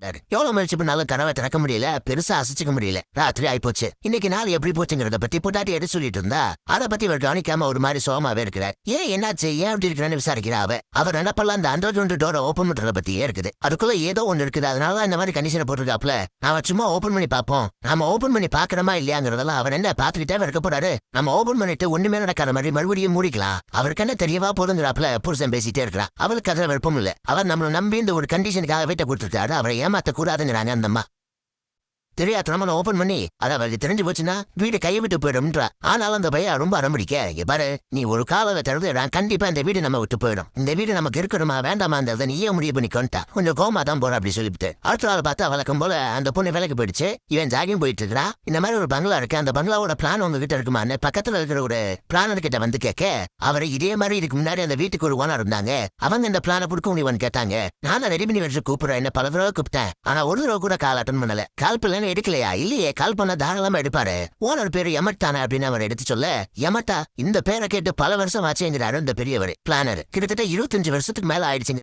எவ்வளவு முயற்சி பண்ணாலும் கனவை திறக்க முடியல பெருசா அசைச்சுக்க முடியல. ராத்திரி ஆயிப்போச்சு. இன்னைக்கு நாள் எப்படி போச்சுங்கிறத பத்தி பொட்டாட்டி எடுத்து சொல்லிட்டு இருந்தா அதை பத்தி இவர் கவனிக்காம ஒரு மாதிரி சோகமாவே இருக்கிறார். ஏன் என்னாச்சு? ஏன் அப்படி இருக்கிறான்னு விசாரிக்கிறா அவ. அவர் நினப்பெல்லாம் அந்த அண்டர் ஒன்று டோரை ஓபன் பண்றத பத்தியே இருக்குது. அதுக்குள்ள ஏதோ ஒன்று இருக்குது. அதனால இந்த மாதிரி கண்டிஷனை போட்டிருக்காப்ல நாம சும்மா ஓபன் பண்ணி பார்ப்போம். நாம ஓபன் பண்ணி பாக்குறோமா இல்லையாங்கிறதெல்லாம் அவர் என்ன பாத்துக்கிட்டே இருக்க போறாரு. நம்ம ஓபன் பண்ணிட்டு ஒண்ணுமே நடக்காத மாதிரி மறுபடியும் மூடிக்கலாம். அவருக்கு என்ன தெரியவா போதுங்கிறாப்ல புருஷன் பேசிட்டே இருக்கிறா அவளுக்கு அதுல விருப்பம் இல்ல. அவர் நம்மள நம்பி இந்த ஒரு கண்டிஷனுக்காக வீட்டை கொடுத்துருக்காரு. அவரை に余ったコラーデにらにゃんだま。அம்மா தெரியாத ஓபன் பண்ணி அதாவது அவருக்கு தெரிஞ்சு போச்சுன்னா வீடு கையை விட்டு போயிடும்ன்றா. ஆனாலும் அந்த பையன் ரொம்ப அடம்பிடிக்க. இங்க பாரு நீ ஒரு காலத்தை திறந்து கண்டிப்பா இந்த வீடு நம்ம விட்டு போயிடும். இந்த வீடு நமக்கு இருக்கணுமா வேண்டாமா அந்த நீயே முடிவு பண்ணி கொண்டா கொஞ்சம் கோமா தான் போற அப்படி சொல்லிவிட்டு. அடுத்த நாள் பார்த்தா வழக்கம் போல அந்த பொண்ணு வேலைக்கு போயிடுச்சு. இவன் ஜாகிங் போயிட்டு இருக்கா இந்த மாதிரி ஒரு பங்களா இருக்கு. அந்த பங்களாவோட பிளான் உங்ககிட்ட இருக்குமான்னு பக்கத்துல இருக்கிற ஒரு பிளானர் கிட்ட வந்து கேட்க அவரை இதே மாதிரி இதுக்கு முன்னாடி அந்த வீட்டுக்கு ஒரு ஓனர் இருந்தாங்க. அவங்க இந்த பிளானை கொடுக்க முடியும்னு கேட்டாங்க. நான் ரெடி பண்ணி வச்சு கூப்பிடுறேன் என்ன பல தடவை கூப்பிட்டேன். ஆனா ஒரு தடவை கூட கால் அட்டன் பண்ணல. கால் பிள்ளைன்னு எடுக்கலையா? இல்லையே கால் பண்ண தாராளமா எடுப்பாரு. ஓனர் பேரு யமட் தானே அப்படின்னு அவர் எடுத்து சொல்ல எமட்டா இந்த பேரை கேட்டு பல வருஷம் ஆச்சுங்கிறாரு இந்த பெரியவர் பிளானர் கிட்டத்தட்ட இருபத்தஞ்சு வருஷத்துக்கு மேல ஆயிடுச்சுங்க.